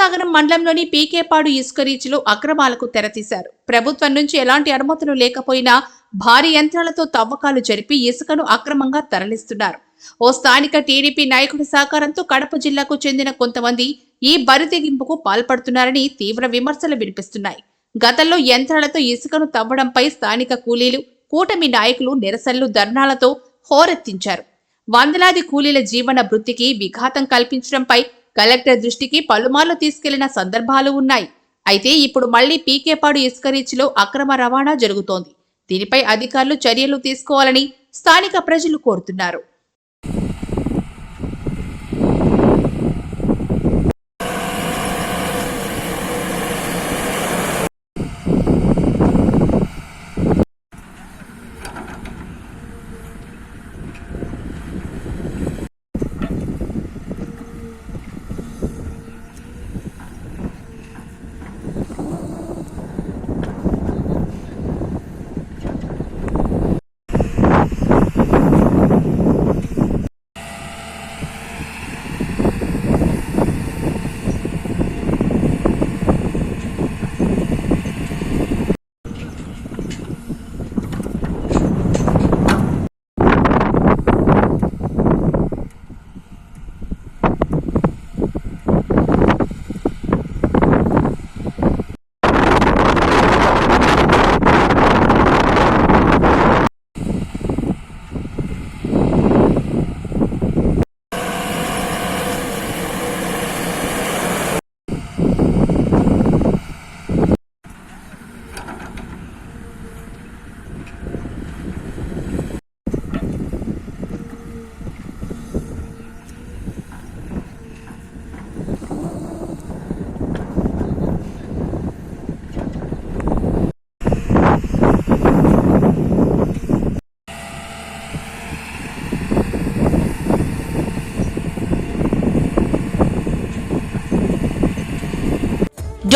అనంతసాగరం మండలంలోని పీకేపాడు ఇసుక రీచ్లో అక్రమాలకు తెరతీశారు. ప్రభుత్వం నుంచి ఎలాంటి అనుమతులు లేకపోయినా భారీ యంత్రాలతో తవ్వకాలు జరిపి ఇసుకను అక్రమంగా తరలిస్తున్నారు. ఓ స్థానిక టీడీపీ నాయకుడి సహకారంతో కడప జిల్లాకు చెందిన కొంతమంది ఈ బరితెగింపుకు పాల్పడుతున్నారని తీవ్ర విమర్శలు వినిపిస్తున్నాయి. గతంలో యంత్రాలతో ఇసుకను తవ్వడంపై స్థానిక కూలీలు కూటమి నాయకులు నిరసనలు ధర్నాలతో హోరెత్తించారు. వందలాది కూలీల జీవన వృత్తికి విఘాతం కల్పించడంపై కలెక్టర్ దృష్టికి పలుమార్లు తీసుకెళ్ళిన సందర్భాలు ఉన్నాయి. అయితే ఇప్పుడు మళ్ళీ పీకేపాడు ఇసుక రీచ్లో అక్రమ రవాణా జరుగుతోంది. దీనిపై అధికారులు చర్యలు తీసుకోవాలని స్థానిక ప్రజలు కోరుతున్నారు.